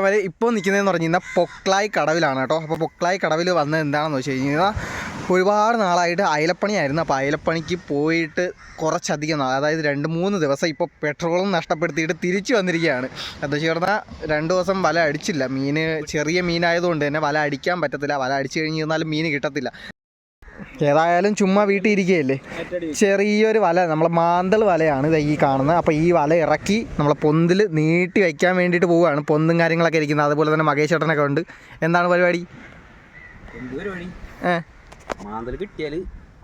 അവർ ഇപ്പോൾ നിൽക്കുന്നതെന്ന് പറഞ്ഞു കഴിഞ്ഞാൽ പൊക്ലായി കടവിലാണ് കേട്ടോ. അപ്പോൾ പൊക്ലായി കടവിൽ വന്നത് എന്താണെന്ന് വെച്ച് കഴിഞ്ഞാൽ ഒരുപാട് നാളായിട്ട് അയലപ്പണിയായിരുന്നു. അപ്പോൾ അയലപ്പണിക്ക് പോയിട്ട് കുറച്ചധികം നാൾ അതായത് രണ്ട് മൂന്ന് ദിവസം ഇപ്പോൾ പെട്രോളും നഷ്ടപ്പെടുത്തിയിട്ട് തിരിച്ചു വന്നിരിക്കുകയാണ്. വെച്ച് പറഞ്ഞാൽ രണ്ട് ദിവസം വല അടിച്ചില്ല. മീൻ ചെറിയ മീനായതുകൊണ്ട് തന്നെ വല അടിക്കാൻ പറ്റത്തില്ല. വല അടിച്ചു കഴിഞ്ഞ് കഴിഞ്ഞാൽ മീൻ കിട്ടത്തില്ല. ഏതായാലും ചുമ്മാ വീട്ടിൽ ഇരിക്കുകയല്ലേ ചെറിയൊരു വല നമ്മളെ മാന്തൽ വലയാണ് ഇത് ഈ കാണുന്നത്. അപ്പോൾ ഈ വല ഇറക്കി നമ്മളെ പൊന്തിൽ നീട്ടി വയ്ക്കാൻ വേണ്ടിയിട്ട് പോവുകയാണ്. പൊന്തും കാര്യങ്ങളൊക്കെ ഇരിക്കുന്നത്. അതുപോലെ തന്നെ മകേഷ് ചേട്ടനൊക്കെ ഉണ്ട്. എന്താണ് പരിപാടി? മാന്തൽ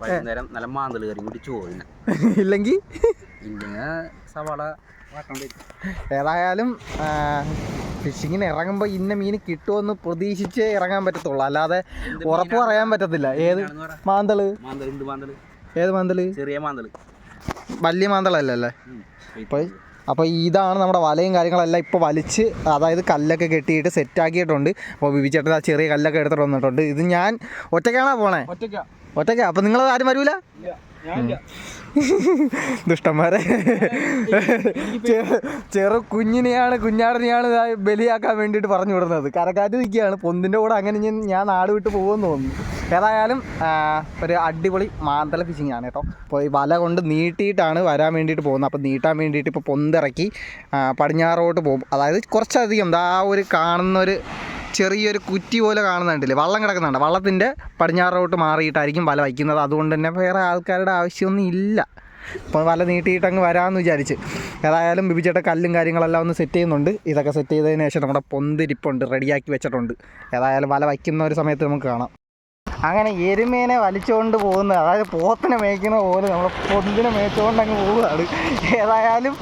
വൈകുന്നേരം നല്ല മാന്തൽ കറി കൂടി ചോറിന്. ഇല്ലെങ്കിൽ? സവാള ഏതായാലും ഫിഷിങ്ങിന് ഇറങ്ങുമ്പോൾ ഇന്ന മീൻ കിട്ടുമെന്ന് പ്രതീക്ഷിച്ച് ഇറങ്ങാൻ പറ്റത്തുള്ളൂ. അല്ലാതെ ഉറപ്പ് പറയാൻ പറ്റത്തില്ല. ഏത്. മാന്തൾ? മാന്തൽ ഏത് മാന്തൾ? ചെറിയ മാന്തൽ വലിയ മാന്തളല്ലേ അപ്പോൾ അപ്പോൾ ഇതാണ് നമ്മുടെ വലയും കാര്യങ്ങളെല്ലാം ഇപ്പോൾ വലിച്ച് അതായത് കല്ലൊക്കെ കെട്ടിയിട്ട് സെറ്റാക്കിയിട്ടുണ്ട് അപ്പോൾ ബിബി ചേട്ടൻ ആ ചെറിയ കല്ലൊക്കെ എടുത്തിട്ട് വന്നിട്ടുണ്ട്. ഇത് ഞാൻ ഒറ്റയ്ക്കാണോ പോണേ? ഒറ്റയ്ക്കാ. അപ്പോൾ നിങ്ങൾ ആരും വരൂല? ദുഷ്ടന്മാരെ. ചെറു കുഞ്ഞിനെയാണ് കുഞ്ഞാടിനെയാണ് ബലിയാക്കാൻ വേണ്ടിയിട്ട് പറഞ്ഞു വിടുന്നത്. കരക്കാറ്റ് നിൽക്കുകയാണ്. പൊന്തിന്റെ കൂടെ അങ്ങനെ ഞാൻ നാട് വിട്ട് പോകുമെന്ന് തോന്നുന്നു. ഏതായാലും ഒരു അടിപൊളി മാന്തല ഫിഷിംഗ് ആണ് കേട്ടോ. അപ്പോൾ ഈ വല കൊണ്ട് നീട്ടിയിട്ടാണ് വരാൻ വേണ്ടിയിട്ട് പോകുന്നത്. അപ്പോൾ നീട്ടാൻ വേണ്ടിയിട്ട് ഇപ്പോൾ പൊന്തിറക്കി പടിഞ്ഞാറോട്ട് പോകും. അതായത് കുറച്ചധികം ആ ഒരു കാണുന്ന ഒരു ചെറിയൊരു കുറ്റി പോലെ കാണുന്നുണ്ടല്ലേ വള്ളം കിടക്കുന്നുണ്ട്. വള്ളത്തിന്റെ പടിഞ്ഞാറോട്ട് മാറിയിട്ടായിരിക്കും വല വയ്ക്കുന്നത്. അതുകൊണ്ട് തന്നെ വേറെ ആൾക്കാരുടെ ആവശ്യമൊന്നും ഇല്ല. അപ്പോൾ വല നീട്ടിയിട്ട് അങ്ങ് വരാമെന്ന് വിചാരിച്ച്. ഏതായാലും ബിബിച്ചേട്ട കല്ലും കാര്യങ്ങളെല്ലാം ഒന്ന് സെറ്റ് ചെയ്യുന്നുണ്ട്. ഇതൊക്കെ സെറ്റ് ചെയ്തതിന് ശേഷം നമ്മുടെ പൊന്തിരിപ്പുണ്ട് റെഡിയാക്കി വെച്ചിട്ടുണ്ട്. ഏതായാലും വല വയ്ക്കുന്ന ഒരു സമയത്ത് നമുക്ക് കാണാം. അങ്ങനെ എരുമേനെ വലിച്ചുകൊണ്ട് പോകുന്നത് അതായത് പോത്തിനെ മേയ്ക്കുന്ന പോലെ നമ്മൾ പൊന്തിനെ മേച്ചുകൊണ്ട് അങ്ങ് പോവുകയാണ്. ഏതായാലും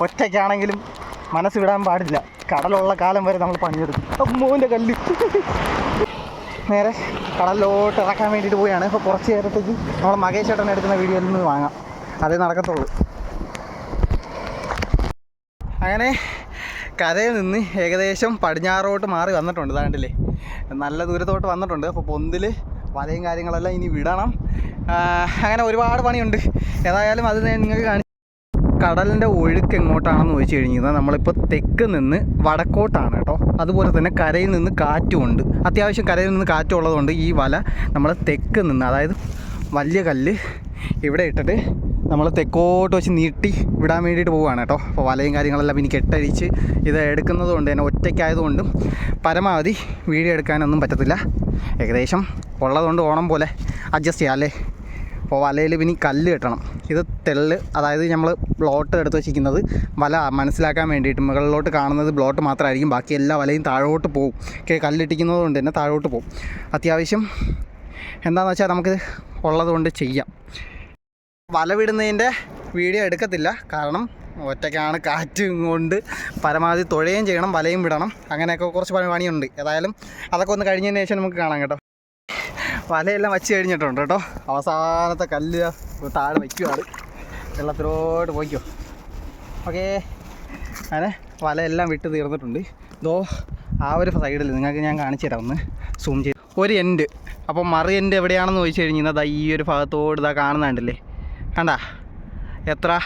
ഒറ്റയ്ക്കാണെങ്കിലും മനസ്സ് വിടാൻ പാടില്ല. കടലുള്ള കാലം വരെ നമ്മൾ പണിയെടുക്കും. അമ്മൂന്റെ കല്ല്. നേരെ കടലിലോട്ട് ഇറക്കാൻ വേണ്ടിയിട്ട് പോവുകയാണ്. ഇപ്പോൾ കുറച്ച് നേരത്തേക്ക് നമ്മൾ മകേഷ് ചേട്ടൻ എടുക്കുന്ന വീഡിയോയിൽ നിന്ന് വാങ്ങാം. അതേ നടക്കത്തുള്ളൂ. അങ്ങനെ കരയിൽ നിന്ന് ഏകദേശം പടിഞ്ഞാറോട്ട് മാറി വന്നിട്ടുണ്ട്. താണ്ടില്ലേ നല്ല ദൂരത്തോട്ട് വന്നിട്ടുണ്ട്. അപ്പോൾ പൊന്തിൽ വലയും കാര്യങ്ങളെല്ലാം ഇനി വിടണം. അങ്ങനെ ഒരുപാട് പണിയുണ്ട്. ഏതായാലും അത് നിങ്ങൾക്ക് കാണി കടലിന്റെ ഒഴുക്ക് എങ്ങോട്ടാണെന്ന് ചോദിച്ചു കഴിഞ്ഞാൽ നമ്മളിപ്പോൾ തെക്ക് നിന്ന് വടക്കോട്ടാണ് കേട്ടോ. അതുപോലെ തന്നെ കരയിൽ നിന്ന് കാറ്റുമുണ്ട് അത്യാവശ്യം കരയിൽ നിന്ന് കാറ്റുള്ളതുകൊണ്ട് ഈ വല നമ്മൾ തെക്ക് നിന്ന് അതായത് വലിയ കല്ല് ഇവിടെ ഇട്ടിട്ട് നമ്മൾ തെക്കോട്ട് വെച്ച് നീട്ടി വിടാൻ വേണ്ടിയിട്ട് പോവുകയാണ് കേട്ടോ. അപ്പോൾ വലയും കാര്യങ്ങളെല്ലാം ഇനി കെട്ടഴിച്ച് ഇത് എടുക്കുന്നത് കൊണ്ട് തന്നെ ഒറ്റയ്ക്കായതുകൊണ്ടും പരമാവധി വീഡിയോ എടുക്കാനൊന്നും പറ്റത്തില്ല. ഏകദേശം ഉള്ളതുകൊണ്ട് ഓണം പോലെ അഡ്ജസ്റ്റ് ചെയ്യാം അല്ലേ? അപ്പോൾ വലയിൽ പിന്നെ കല്ല് കെട്ടണം. ഇത് തെള്ള് അതായത് നമ്മൾ ബ്ലോട്ട് എടുത്ത് വെച്ചിരിക്കുന്നത് വല മനസ്സിലാക്കാൻ വേണ്ടിയിട്ട് മുകളിലോട്ട് കാണുന്നത് ബ്ലോട്ട് മാത്രമായിരിക്കും. ബാക്കി എല്ലാ വലയും താഴോട്ട് പോകും കല്ലിട്ടിക്കുന്നത് കൊണ്ട് തന്നെ താഴോട്ട് പോകും അത്യാവശ്യം എന്താണെന്ന് വെച്ചാൽ നമുക്ക് ഉള്ളതുകൊണ്ട് ചെയ്യാം. വല വിടുന്നതിന്റെ വീഡിയോ എടുക്കത്തില്ല. കാരണം ഒറ്റയ്ക്കാണ് കാറ്റ് കൊണ്ട് പരമാവധി തുഴയും ചെയ്യണം വലയും വിടണം. അങ്ങനെയൊക്കെ കുറച്ച് പണി പണിയുണ്ട്. ഏതായാലും അതൊക്കെ ഒന്ന് കഴിഞ്ഞതിന് ശേഷം നമുക്ക് കാണാം കേട്ടോ. വലയെല്ലാം വച്ച് കഴിഞ്ഞിട്ടുണ്ട് കേട്ടോ. അവസാനത്തെ കല്ല് താഴെ വയ്ക്കുവാണ്. വെള്ളത്തിലോട്ട് പോയിക്കോ. ഓക്കേ. അങ്ങനെ വലയെല്ലാം വിട്ട് തീർന്നിട്ടുണ്ട്. ഇതോ ആ ഒരു സൈഡിൽ നിങ്ങൾക്ക് ഞാൻ കാണിച്ചു തരാം ഒന്ന് സൂം ചെയ്ത്. ഒരു എൻഡ് അപ്പോൾ മറു എൻഡ് എവിടെയാണെന്ന് ചോദിച്ചു കഴിഞ്ഞാൽ ദാ ഈ ഒരു ഭാഗത്തോട് ഇതാ കാണുന്നുണ്ടല്ലേ കണ്ടാ? എത്ര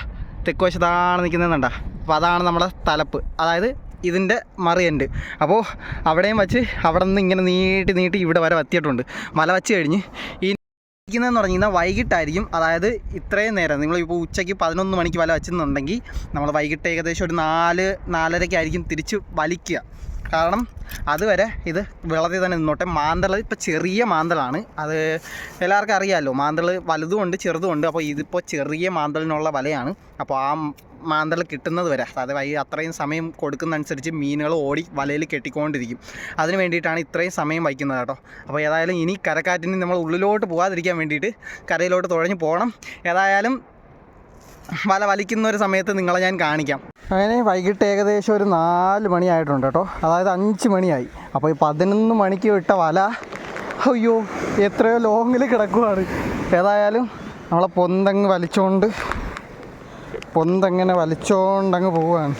തെക്കുവശത്താണ് നിൽക്കുന്നതെന്നുണ്ടാ അപ്പോൾ അതാണ് നമ്മുടെ തലപ്പ്. അതായത് ഇതിന്റെ മറു എൻഡ് അപ്പോൾ അവിടെയും വച്ച് അവിടെ നിന്ന് ഇങ്ങനെ നീട്ടി നീട്ടി ഇവിടെ വരെ വത്തിയിട്ടുണ്ട്. മല വച്ച് കഴിഞ്ഞ് ഈ ഇരിക്കുന്നതെന്ന് പറഞ്ഞു കഴിഞ്ഞാൽ വൈകിട്ടായിരിക്കും. അതായത് ഇത്രയും നേരം. നിങ്ങളിപ്പോൾ ഉച്ചയ്ക്ക് പതിനൊന്ന് മണിക്ക് വല വെച്ചെന്നുണ്ടെങ്കിൽ നമ്മൾ വൈകിട്ട് ഏകദേശം ഒരു നാല് നാലരയ്ക്കായിരിക്കും തിരിച്ച് വലിക്കുക. കാരണം അതുവരെ ഇത് വെള്ളത്തിൽ തന്നെ നിന്നോട്ടെ. മാന്തൾ ഇപ്പോൾ ചെറിയ മാന്തളാണ്. അത് എല്ലാവർക്കും അറിയാമല്ലോ. മാന്തൾ വലുതുമുണ്ട് ചെറുതുമുണ്ട് അപ്പോൾ ഇതിപ്പോൾ ചെറിയ മാന്തളിനുള്ള വലയാണ്. അപ്പോൾ ആ മാന്തൾ കിട്ടുന്നത് വരെ. അതായത് വൈ അത്രയും സമയം കൊടുക്കുന്നതനുസരിച്ച് മീനുകൾ ഓടി വലയിൽ കെട്ടിക്കൊണ്ടിരിക്കും. അതിന് വേണ്ടിയിട്ടാണ് ഇത്രയും സമയം വയ്ക്കുന്നത് കേട്ടോ. അപ്പോൾ ഏതായാലും ഇനി കരക്കാറ്റിന് നമ്മൾ ഉള്ളിലോട്ട് പോകാതിരിക്കാൻ വേണ്ടിയിട്ട് കരയിലോട്ട് തുഴഞ്ഞു പോകണം. ഏതായാലും വല വലിക്കുന്ന ഒരു സമയത്ത് നിങ്ങളെ ഞാൻ കാണിക്കാം. അങ്ങനെ വൈകിട്ട് ഏകദേശം ഒരു നാല് മണിയായിട്ടുണ്ട് കേട്ടോ. അതായത് അഞ്ച് മണിയായി. അപ്പോൾ ഈ പതിനൊന്ന് മണിക്ക് വിട്ട വല അയ്യോ എത്രയോ ലോങ്ങിൽ കിടക്കുവാണ്. ഏതായാലും നമ്മളെ പൊന്തങ്ങ് വലിച്ചോണ്ട് പൊന്തങ്ങനെ വലിച്ചോണ്ടങ്ങ് പോവാണ്.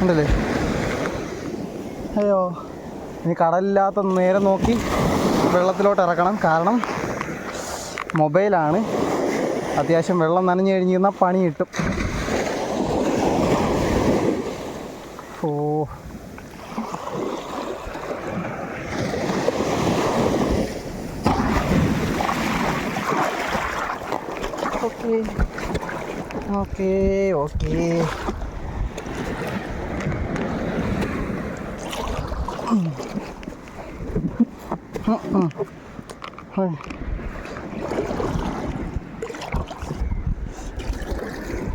ഉണ്ടല്ലേ അയ്യോ ഇനി കടലില്ലാത്ത നേരെ നോക്കി വെള്ളത്തിലോട്ട് ഇറക്കണം. കാരണം മൊബൈലാണ്. അത്യാവശ്യം വെള്ളം നനഞ്ഞു കഴിഞ്ഞിരുന്നാൽ പണി കിട്ടും. ഓ. ഓക്കേ ഓക്കെ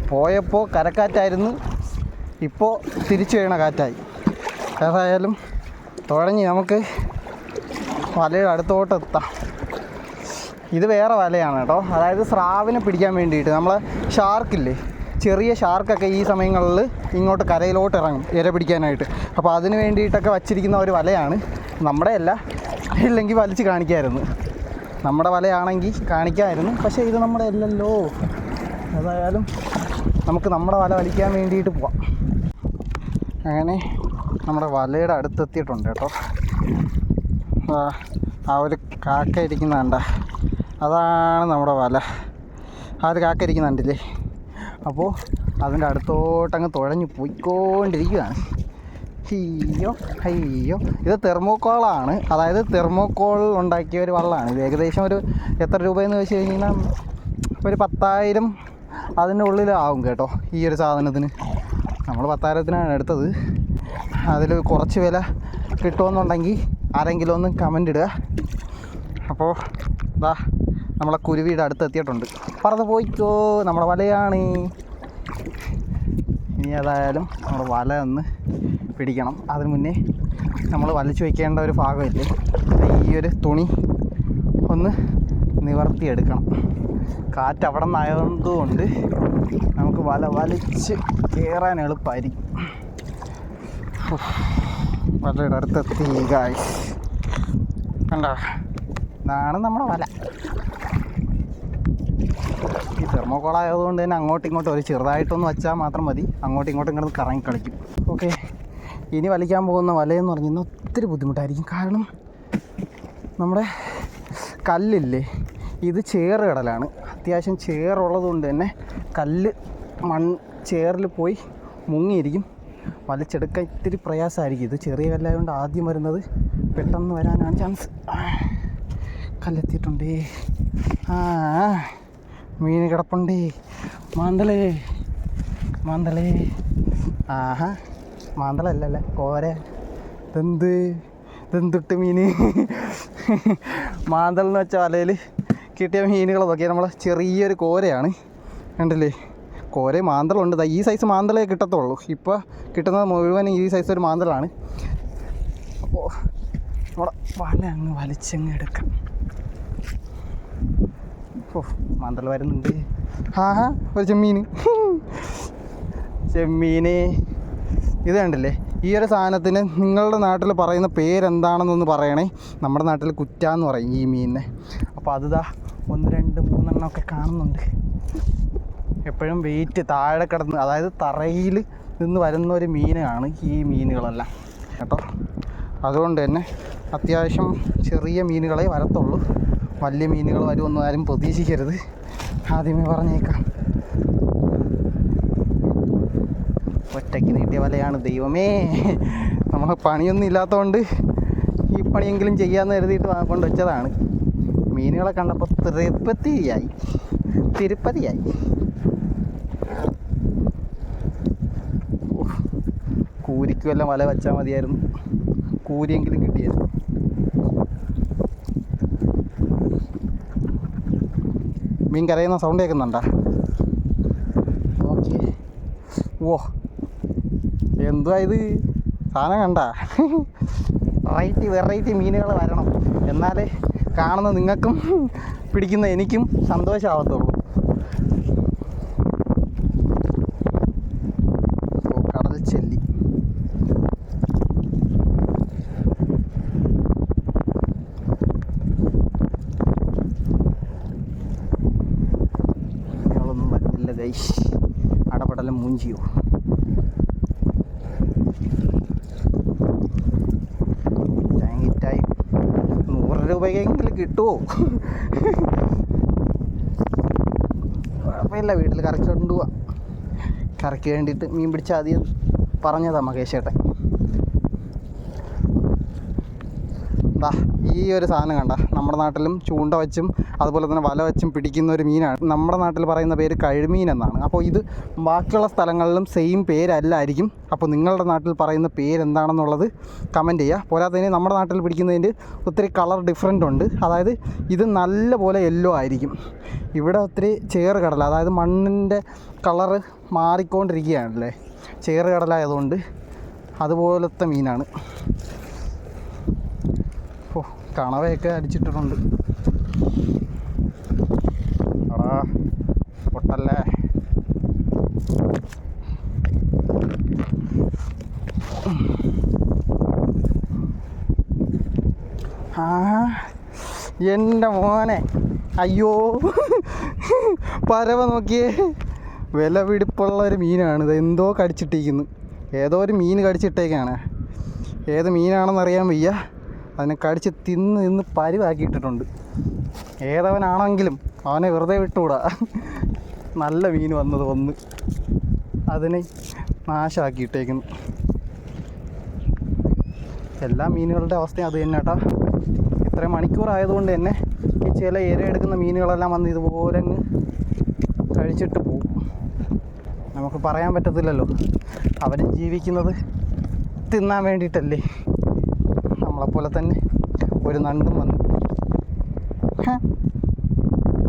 പോയപ്പോൾ കരക്കാറ്റായിരുന്നു. ഇപ്പോൾ തിരിച്ചു വീണ കാറ്റായി. ഏതായാലും തുടങ്ങി നമുക്ക് വലയുടെ അടുത്തോട്ട് എത്താം ഇത് വേറെ വലയാണ് കേട്ടോ. അതായത് സ്രാവിനെ പിടിക്കാൻ വേണ്ടിയിട്ട് നമ്മൾ ഷാർക്കില്ലേ ചെറിയ ഷാർക്കൊക്കെ ഈ സമയങ്ങളിൽ ഇങ്ങോട്ട് കരയിലോട്ട് ഇറങ്ങും ഇര പിടിക്കാനായിട്ട്. അപ്പോൾ അതിന് വേണ്ടിയിട്ടൊക്കെ വച്ചിരിക്കുന്ന ഒരു വലയാണ്. നമ്മുടെ അല്ല ഇല്ലെങ്കിൽ വലിച്ച് കാണിക്കായിരുന്നു. നമ്മുടെ വലയാണെങ്കിൽ കാണിക്കായിരുന്നു പക്ഷേ ഇത് നമ്മുടെ അല്ലല്ലോ. ഏതായാലും നമുക്ക് നമ്മുടെ വല വലിക്കാൻ വേണ്ടിയിട്ട് പോവാം. അങ്ങനെ നമ്മുടെ വലയുടെ അടുത്തെത്തിയിട്ടുണ്ട് കേട്ടോ. ആ, ഒരു കാക്ക ഇരിക്കുന്ന അതാണ് നമ്മുടെ വല. ആ ഒരു കാക്ക ഇരിക്കുന്ന കണ്ടില്ലേ? അപ്പോൾ അതിന്റെ അടുത്തോട്ടങ്ങ് തുഴഞ്ഞ് പോയിക്കൊണ്ടിരിക്കുകയാണ് അയ്യോ അയ്യോ ഇത് തെർമോക്കോളാണ്. അതായത് തെർമോക്കോൾ ഉണ്ടാക്കിയ ഒരു വള്ളമാണ് ഇത് ഏകദേശം ഒരു എത്ര രൂപയെന്ന് വെച്ച് കഴിഞ്ഞാൽ ഒരു പത്തായിരം അതിന്റെ ഉള്ളിലാവും കേട്ടോ ഈ ഒരു സാധനത്തിന്. നമ്മൾ പത്തായിരത്തിനാണ് എടുത്തത്. അതിൽ കുറച്ച് വില കിട്ടുമെന്നുണ്ടെങ്കിൽ ആരെങ്കിലും ഒന്ന് കമന്റ് ഇടുക. അപ്പോൾ ഇതാ നമ്മളെ കുരുവിയുടെ അടുത്ത് എത്തിയിട്ടുണ്ട് പറന്ന് പോയിക്കോ നമ്മുടെ വലയാണ്. ഇനി ഏതായാലും നമ്മുടെ വല ഒന്ന് പിടിക്കണം. അതിന് മുന്നേ നമ്മൾ വലിച്ചു വയ്ക്കേണ്ട ഒരു ഭാഗമില്ലേ? ഈ ഒരു തുണി ഒന്ന് നിവർത്തിയെടുക്കണം. കാറ്റ് അവിടെ നിന്നായതുകൊണ്ട് നമുക്ക് വല വലിച്ച് കയറാൻ എളുപ്പമായിരിക്കും. വലയുടെ അടുത്തെത്തി ഗായ്സ് കണ്ട? ഇതാണ് നമ്മുടെ വല. ഈ തെർമോക്കോളായതുകൊണ്ട് തന്നെ അങ്ങോട്ടും ഇങ്ങോട്ടും ഒരു ചെറുതായിട്ടൊന്ന് വെച്ചാൽ മാത്രം മതി. അങ്ങോട്ടും ഇങ്ങോട്ടും ഇങ്ങനെ കറങ്ങി കളിക്കും. ഓക്കെ. ഇനി വലിക്കാൻ പോകുന്ന വലയെന്ന് പറഞ്ഞു കഴിഞ്ഞാൽ ഒത്തിരി ബുദ്ധിമുട്ടായിരിക്കും. കാരണം നമ്മുടെ കല്ലില്ലേ ഇത് ചേറ് കടലാണ് അത്യാവശ്യം ചേറുള്ളത് കൊണ്ട് തന്നെ കല്ല് മൺ ചേറിൽ പോയി മുങ്ങിയിരിക്കും. വലിച്ചെടുക്കാൻ ഇത്തിരി പ്രയാസമായിരിക്കും. ഇത് ചെറിയ കല്ലായതുകൊണ്ട് ആദ്യം വരുന്നത് പെട്ടെന്ന് വരാനാണ് ചാൻസ്. കല്ലെത്തിയിട്ടുണ്ടേ. ആ മീൻ കിടപ്പുണ്ട്. മാന്തളേ. മാന്തളേ. ആഹാ മാന്തളല്ലല്ലേ? കോര. ഇതെന്ത്? ഇതെന്തിട്ട് മീൻ മാന്തൾ എന്ന് വെച്ചാൽ വലയിൽ കിട്ടിയ മീനുകൾ നോക്കിയാൽ നമ്മളെ ചെറിയൊരു കോരയാണ്. കണ്ടില്ലേ? കോര മാന്തളുണ്ട്. ഈ സൈസ് മാന്തളേ കിട്ടത്തുള്ളൂ. ഇപ്പോൾ കിട്ടുന്നത് മുഴുവൻ ഈ സൈസ് ഒരു മാന്തളാണ്. അപ്പോൾ നമ്മുടെ വല അങ്ങ് വലിച്ചങ്ങ് എടുക്കാം. ഓ മാന്തൾ വരുന്നുണ്ട്. ആഹാ ഒരു ചെമ്മീൻ ചെമ്മീന്. ഇത് കണ്ടില്ലേ? ഈ ഒരു സാധനത്തിന് നിങ്ങളുടെ നാട്ടിൽ പറയുന്ന പേരെന്താണെന്നൊന്ന് പറയണേ. നമ്മുടെ നാട്ടിൽ കുറ്റ എന്ന് പറയും ഈ മീനിനെ. അപ്പോൾ അത് ദാ ഒന്ന് രണ്ട് മൂന്നെണ്ണമൊക്കെ കാണുന്നുണ്ട്. എപ്പോഴും വെയിറ്റ് താഴെ കിടന്ന് അതായത് തറയിൽ നിന്ന് വരുന്ന ഒരു മീനാണ് ഈ മീനുകളെല്ലാം. കേട്ടോ? അതുകൊണ്ട് തന്നെ അത്യാവശ്യം ചെറിയ മീനുകളെ വരത്തുള്ളൂ. വലിയ മീനുകൾ വരുമെന്ന് ആരും പ്രതീക്ഷിക്കരുത്. ആദ്യമേ പറഞ്ഞേക്കാം. ഒറ്റയ്ക്ക് നീട്ടിയ വലയാണ് ദൈവമേ. നമ്മൾ പണിയൊന്നും ഇല്ലാത്തതുകൊണ്ട് ഈ പണിയെങ്കിലും ചെയ്യാമെന്ന് കരുതിയിട്ട് കൊണ്ട് വെച്ചതാണ്. മീനുകളെ കണ്ടപ്പോൾ തിരുപ്പതിയായി. തിരുപ്പതിയായി കൂരിക്കുമെല്ലാം വല വെച്ചാൽ മതിയായിരുന്നു. കൂരിയെങ്കിലും കിട്ടിയായിരുന്നു. മീൻ കരയുന്ന സൗണ്ട് കേൾക്കുന്നുണ്ടോ? ഓക്കെ ഓ എന്തുവാ ഇത്? സാധനം കണ്ട? വെറൈറ്റി വെറൈറ്റി മീനുകൾ വരണം. എന്നാലേ കാണുന്ന നിങ്ങൾക്കും പിടിക്കുന്ന എനിക്കും സന്തോഷമാവത്തുള്ളൂ. താങ്കിറ്റായി നൂറ് രൂപയെങ്കിലും കിട്ടുമോ കുഴപ്പമില്ല വീട്ടിൽ കറക്കി കൊണ്ടുപോവാ. കറക്കി വേണ്ടിയിട്ട് മീൻ പിടിച്ചാൽ ആദ്യം പറഞ്ഞതാ മകേഷേട്ടൻ. ദാ ഈ ഒരു സാധനം കണ്ട. നമ്മുടെ നാട്ടിലും ചൂണ്ട വച്ചും അതുപോലെ തന്നെ വല വച്ചും പിടിക്കുന്ന ഒരു മീനാണ്. നമ്മുടെ നാട്ടിൽ പറയുന്ന പേര് കഴുമീൻ എന്നാണ്. അപ്പോൾ ഇത് ബാക്കിയുള്ള സ്ഥലങ്ങളിലും സെയിം പേരല്ലായിരിക്കും. അപ്പോൾ നിങ്ങളുടെ നാട്ടിൽ പറയുന്ന പേരെന്താണെന്നുള്ളത് കമന്റ് ചെയ്യുക. പോരാത്തതിന് നമ്മുടെ നാട്ടിൽ പിടിക്കുന്നതിന്റെ ഒത്തിരി കളർ ഡിഫറെന്റ് ഉണ്ട്. അതായത് ഇത് നല്ല പോലെ യെല്ലോ ആയിരിക്കും. ഇവിടെ ഒത്തിരി ചേറ് കടല അതായത് മണ്ണിന്റെ കളറ് മാറിക്കൊണ്ടിരിക്കുകയാണല്ലേ? ചേറ് കടലായതുകൊണ്ട് അതുപോലത്തെ മീനാണ്. കണവയൊക്കെ അടിച്ചിട്ടിട്ടുണ്ട്. അടാ പൊട്ടല്ലേ? ആ എന്റെ മോനെ. അയ്യോ പരവ നോക്കിയേ. വില പിടിപ്പുള്ള ഒരു മീനാണ് ഇത്. എന്തോ കടിച്ചിട്ടിരിക്കുന്നു. ഏതോ ഒരു മീൻ കടിച്ചിട്ടേക്കാണ്. ഏത് മീനാണെന്ന് അറിയാൻ വയ്യ. അതിനെ കടിച്ച് തിന്ന് തിന്ന് പരിവാക്കിയിട്ടിട്ടുണ്ട്. ഏതവനാണെങ്കിലും അവനെ വെറുതെ വിട്ടുകൂടാ. നല്ല മീൻ വന്നത് വന്ന് അതിനെ നാശമാക്കിയിട്ടേക്കുന്നു എല്ലാ മീനുകളുടെ അവസ്ഥയും അത് തന്നെ കേട്ടോ ഇത്ര മണിക്കൂറായതുകൊണ്ട് തന്നെ ഈ ചില ഇര എടുക്കുന്ന മീനുകളെല്ലാം വന്ന് ഇതുപോലെ അങ്ങ് കഴിച്ചിട്ട് പോകും നമുക്ക് പറയാൻ പറ്റത്തില്ലല്ലോ. അവരും ജീവിക്കുന്നത് തിന്നാൻ വേണ്ടിയിട്ടല്ലേ നമ്മളെപ്പോലെ തന്നെ ഒരു നണ്ടും വന്നു.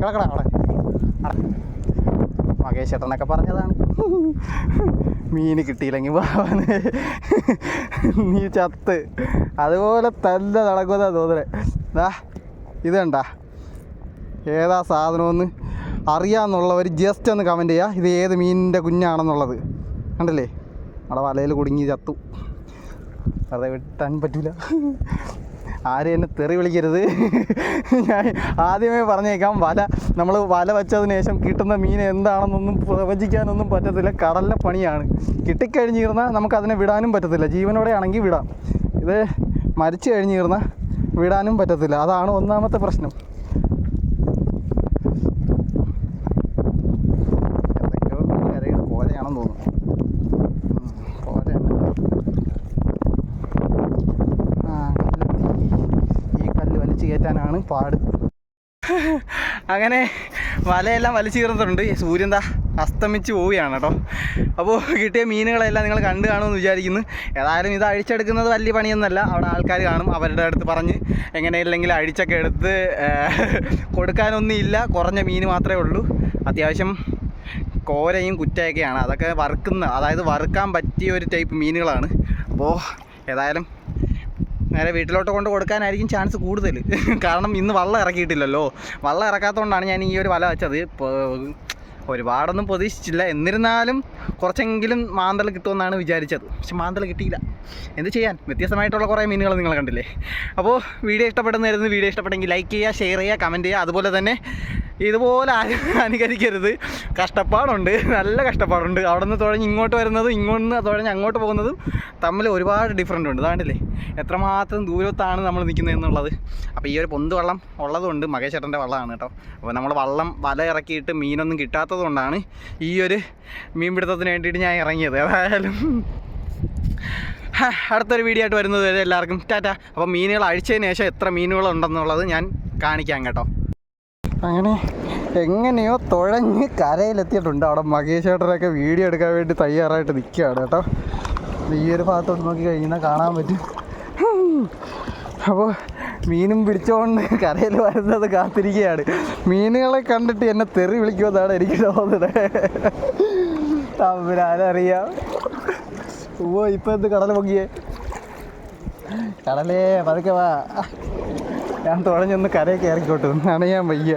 കിടക്കടാ അവിടെ. മകേഷ് ചേട്ടനൊക്കെ പറഞ്ഞതാണ്. മീന് കിട്ടിയില്ലെങ്കിൽ വാവന് നീ ചത്ത്. അതുപോലെ തല്ല നടക്കുന്ന തോന്നൽ. ദാ ഇത് കണ്ട. ഏതാ സാധനമെന്ന് അറിയാമെന്നുള്ളവർ ജസ്റ്റ് ഒന്ന് കമന്റ് ചെയ്യുക ഇത് ഏത് മീനിന്റെ കുഞ്ഞാണെന്നുള്ളത്. കണ്ടല്ലേ? അവിടെ വലയിൽ കുടുങ്ങി ചത്തു. വെറുതെ വെട്ടാൻ പറ്റില്ല ആരും എന്നെ തെറി വിളിക്കരുത്. ഞാൻ ആദ്യമേ പറഞ്ഞേക്കാം വല നമ്മൾ വല വെച്ചതിന് ശേഷം കിട്ടുന്ന മീൻ എന്താണെന്നൊന്നും പ്രവചിക്കാനൊന്നും പറ്റത്തില്ല. കടലിലെ പണിയാണ്. കിട്ടിക്കഴിഞ്ഞിരുന്നാൽ നമുക്ക് അതിനെ വിടാനും പറ്റത്തില്ല. ജീവനോടെ ആണെങ്കിൽ വിടാം. ഇത് മരിച്ചു കഴിഞ്ഞിരുന്നാൽ വിടാനും പറ്റത്തില്ല. അതാണ് ഒന്നാമത്തെ പ്രശ്നം എന്തൊക്കെയോ മീൻ കരയുടെ കോരയാണെന്ന് തോന്നുന്നു ഉം, കോരയാണ് ആ കല്ലെത്തി ഈ കല്ല് വലിച്ചു കയറ്റാനാണ് പാട്. അങ്ങനെ വലയെല്ലാം വലിച്ചു കീറുന്നുണ്ട്. സൂര്യൻ എന്താ അസ്തമിച്ച് പോവുകയാണ് കേട്ടോ. അപ്പോൾ കിട്ടിയ മീനുകളെല്ലാം നിങ്ങൾ കണ്ടു കാണുമെന്ന് വിചാരിക്കുന്നു. ഏതായാലും ഇത് അഴിച്ചെടുക്കുന്നത് വലിയ പണിയൊന്നുമല്ല അവിടെ ആൾക്കാർ കാണും. അവരുടെ അടുത്ത് പറഞ്ഞ് എങ്ങനെയല്ലെങ്കിൽ അഴിച്ചൊക്കെ എടുത്ത് കൊടുക്കാനൊന്നുമില്ല. കുറഞ്ഞ മീൻ മാത്രമേ ഉള്ളൂ. അത്യാവശ്യം കോരയും കുറ്റയൊക്കെയാണ്. അതൊക്കെ വറുക്കുന്ന അതായത് വറുക്കാൻ പറ്റിയ ഒരു ടൈപ്പ് മീനുകളാണ്. അപ്പോൾ ഏതായാലും നേരെ വീട്ടിലോട്ട് കൊണ്ട് കൊടുക്കാനായിരിക്കും ചാൻസ് കൂടുതൽ. കാരണം ഇന്ന് വള്ളം ഇറക്കിയിട്ടില്ലല്ലോ. വള്ളം ഇറക്കാത്തതുകൊണ്ടാണ് ഞാൻ ഈ ഒരു വല വെച്ചത്. ഒരുപാടൊന്നും പ്രതീക്ഷിച്ചില്ല. എന്നിരുന്നാലും കുറച്ചെങ്കിലും മാന്തൽ കിട്ടുമെന്നാണ് വിചാരിച്ചത്. പക്ഷെ മാന്തൽ കിട്ടിയില്ല. എന്ത് ചെയ്യാൻ? വ്യത്യസ്തമായിട്ടുള്ള കുറേ മീനുകൾ നിങ്ങൾ കണ്ടില്ലേ? അപ്പോൾ വീഡിയോ ഇഷ്ടപ്പെടുന്നതായിരുന്നു വീഡിയോ ഇഷ്ടപ്പെട്ടെങ്കിൽ ലൈക്ക് ചെയ്യുക ഷെയർ ചെയ്യുക കമന്റ് ചെയ്യുക. അതുപോലെ തന്നെ ഇതുപോലെ അനുകരിക്കരുത്. കഷ്ടപ്പാടുണ്ട്. നല്ല കഷ്ടപ്പാടുണ്ട്. അവിടെ നിന്ന് തുഴഞ്ഞ് ഇങ്ങോട്ട് വരുന്നതും ഇങ്ങോട്ട് നിന്ന് തുഴഞ്ഞ് അങ്ങോട്ട് പോകുന്നതും തമ്മിൽ ഒരുപാട് ഡിഫറന്റ് ഉണ്ട്. അതാണ്ടല്ലേ എത്രമാത്രം ദൂരത്താണ് നമ്മൾ നിൽക്കുന്നത് എന്നുള്ളത്. അപ്പോൾ ഈ ഒരു പൊന്ത് വെള്ളം ഉള്ളതുകൊണ്ട് മകേശ്വരന്റെ വള്ളമാണ് കേട്ടോ. അപ്പോൾ നമ്മൾ വള്ളം വല ഇറക്കിയിട്ട് മീനൊന്നും കിട്ടാത്തതുകൊണ്ടാണ് ഈ ഒരു മീൻ മീൻപിടുത്തത്തിന് വേണ്ടിയിട്ട് ഞാൻ ഇറങ്ങിയത്. ഏതായാലും അടുത്തൊരു വീഡിയോ ആയിട്ട് വരുന്നത് വരെ എല്ലാവർക്കും ടാറ്റ. അപ്പോൾ മീനുകൾ അഴിച്ചതിന് ശേഷം എത്ര മീനുകളുണ്ടെന്നുള്ളത് ഞാൻ കാണിക്കാം കേട്ടോ. അങ്ങനെ എങ്ങനെയോ തുഴഞ്ഞ് കരയിലെത്തിയിട്ടുണ്ട്. അവിടെ മകേഷ് ചേട്ടനൊക്കെ വീഡിയോ എടുക്കാൻ വേണ്ടി തയ്യാറായിട്ട് നിൽക്കുകയാണ് കേട്ടോ. ഈ ഒരു ഭാഗത്തോട്ട് നോക്കി കഴിഞ്ഞാൽ കാണാൻ പറ്റും. അപ്പോൾ മീനും പിടിച്ചുകൊണ്ട് കരയിൽ വരുന്നത് കാത്തിരിക്കുകയാണ്. മീനുകളെ കണ്ടിട്ട് എന്നെ തെറി വിളിക്കുമെന്നാണ് എനിക്ക് തോന്നുന്നത്. തമ്മിലാരറിയാം ഓ ഇപ്പം എന്ത് കടൽ പൊങ്ങിയേ? കടലേ പതുക്കെ വാ. ഞാൻ തുഴഞ്ഞൊന്ന് കരയൊക്കെ ഇറക്കിക്കോട്ടെ നനയാൻ വയ്യ.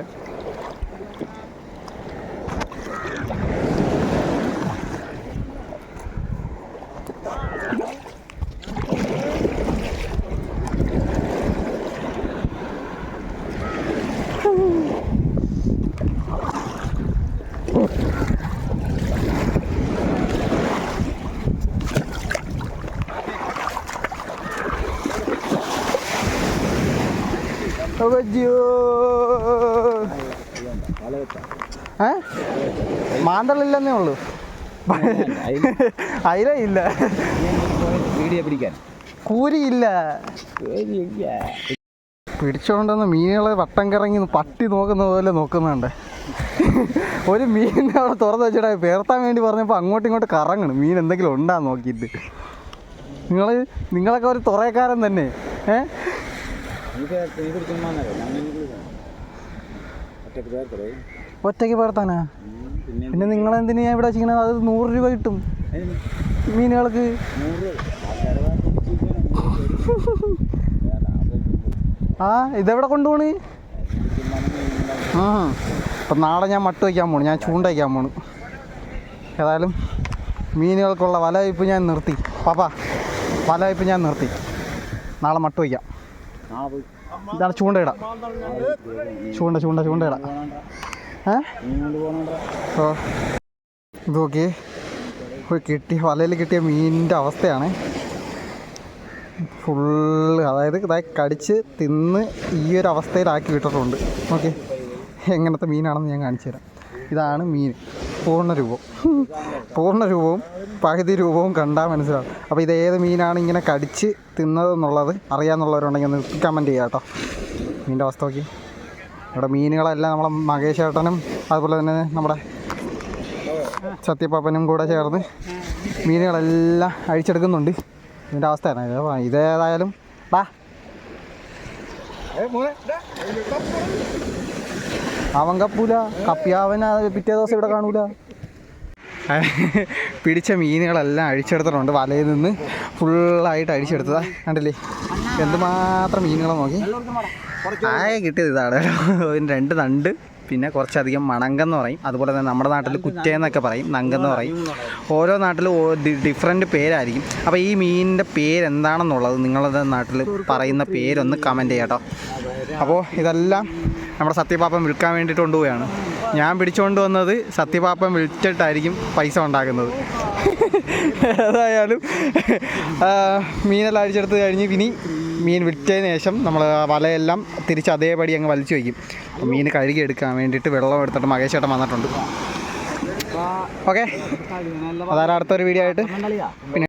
മാന്തളില്ലെന്നേ ഉള്ളൂ. അയില ഇല്ല പിടിക്കാൻ കൂരിയില്ല. പിടിച്ചോണ്ടെന്ന് മീനുകളെ വട്ടം കറങ്ങി പട്ടി നോക്കുന്ന പോലെ നോക്കുന്നുണ്ട്. ഒരു മീൻ അവിടെ തുറന്നു വെച്ചിട്ട് പേർത്താൻ വേണ്ടി പറഞ്ഞപ്പോൾ അങ്ങോട്ടും ഇങ്ങോട്ട് കറങ്ങണം. മീൻ എന്തെങ്കിലും ഉണ്ടാന്ന് നോക്കിയിട്ട്. നിങ്ങൾ നിങ്ങളൊക്കെ ഒരു തുറയക്കാരൻ തന്നെ. ഏ? ഒറ്റയ്ക്ക് പേർത്താനാ പിന്നെ നിങ്ങൾ എന്തിനാ ഇവിടെ വെച്ചിരിക്കണത്? അത് നൂറ് രൂപ കിട്ടും. മീനുകൾക്ക്. ആ ഇതെവിടെ കൊണ്ടുപോണ്? ആ അപ്പം നാളെ ഞാൻ മട്ട് വയ്ക്കാൻ പോണു. ഞാൻ ചൂണ്ട വയ്ക്കാൻ പോണു. ഏതായാലും മീനുകൾക്കുള്ള വല വയ്പ്പ് ഞാൻ നിർത്തി. പാപ്പാ വല വയ്പ്പ് ഞാൻ നിർത്തി. നാളെ മട്ട് വയ്ക്കാം. ഇതാണ് ചൂണ്ടയിടാം. ചൂണ്ട ചൂണ്ട ചൂണ്ടയിടാം. ഏ? ഓ. ഇത് നോക്കിയേ. കിട്ടിയ വലയിൽ കിട്ടിയ മീനിന്റെ അവസ്ഥയാണ്. ഫുള്ള് അതായത് ഇതായി കടിച്ച് തിന്ന് ഈ ഒരു അവസ്ഥയിലാക്കി വിട്ടിട്ടുണ്ട്. ഓക്കെ എങ്ങനത്തെ മീനാണെന്ന് ഞാൻ കാണിച്ചു തരാം. ഇതാണ് മീൻ. പൂർണ രൂപം പൂർണ രൂപവും പകുതി രൂപവും കണ്ടാൽ മനസ്സിലാവും. അപ്പോൾ ഇത് ഏത് മീനാണ് ഇങ്ങനെ കടിച്ച് തിന്നതെന്നുള്ളത് അറിയാമെന്നുള്ളവരുണ്ടെങ്കിൽ ഒന്ന് കമന്റ് ചെയ്യാം കേട്ടോ. മീനിന്റെ അവസ്ഥ നോക്കി. ഇവിടെ മീനുകളെല്ലാം നമ്മളെ മകേഷ് ഏട്ടനും അതുപോലെ തന്നെ നമ്മുടെ സത്യപ്പാപ്പനും കൂടെ ചേർന്ന് മീനുകളെല്ലാം അഴിച്ചെടുക്കുന്നുണ്ട്. ഇതിന്റെ അവസ്ഥയാണ്. ഇത് ഇതേതായാലും ഡാ അവൻ കപ്പൂല കപ്പിയാവൻ പിറ്റേ ദിവസം ഇവിടെ കാണൂല. പിടിച്ച മീനുകളെല്ലാം അഴിച്ചെടുത്തിട്ടുണ്ട് വലയിൽ നിന്ന് ഫുള്ളായിട്ട് അഴിച്ചെടുത്തതാ. കണ്ടില്ലേ? എന്തുമാത്രം മീനുകളെ നോക്കി. ആയ കിട്ടിയത് ഇതാണ് ഇതിന് രണ്ട് നണ്ട് പിന്നെ കുറച്ചധികം മണങ്കെന്ന് പറയും. അതുപോലെ തന്നെ നമ്മുടെ നാട്ടിൽ കുറ്റയെന്നൊക്കെ പറയും നങ്കെന്ന് പറയും. ഓരോ നാട്ടിലും ഡിഫറെന്റ് പേരായിരിക്കും. അപ്പോൾ ഈ മീനിന്റെ പേരെന്താണെന്നുള്ളത് നിങ്ങളുടെ നാട്ടിൽ പറയുന്ന പേരൊന്ന് കമന്റ് ചെയ്യാം കേട്ടോ. അപ്പോൾ ഇതെല്ലാം നമ്മുടെ സത്യപാപ്പൻ വിൽക്കാൻ വേണ്ടിയിട്ട് കൊണ്ടുപോവുകയാണ്. ഞാൻ പിടിച്ചുകൊണ്ട് വന്നത് സത്യപാപ്പൻ വിളിച്ചിട്ടായിരിക്കും പൈസ ഉണ്ടാക്കുന്നത്. ഏതായാലും മീനെല്ലാം അടിച്ചെടുത്ത് കഴിഞ്ഞ് ഇനി മീൻ വിറ്റതിന് ശേഷം നമ്മൾ വലയെല്ലാം തിരിച്ച് അതേപടി അങ്ങ് വലിച്ചു വയ്ക്കും. മീൻ കഴുകി എടുക്കാൻ വേണ്ടിയിട്ട് വെള്ളം എടുത്തിട്ട് മകേശേട്ടൻ വന്നിട്ടുണ്ട്. ഓക്കെ? അതായത് അടുത്തൊരു വീഡിയോ ആയിട്ട്? പിന്നെ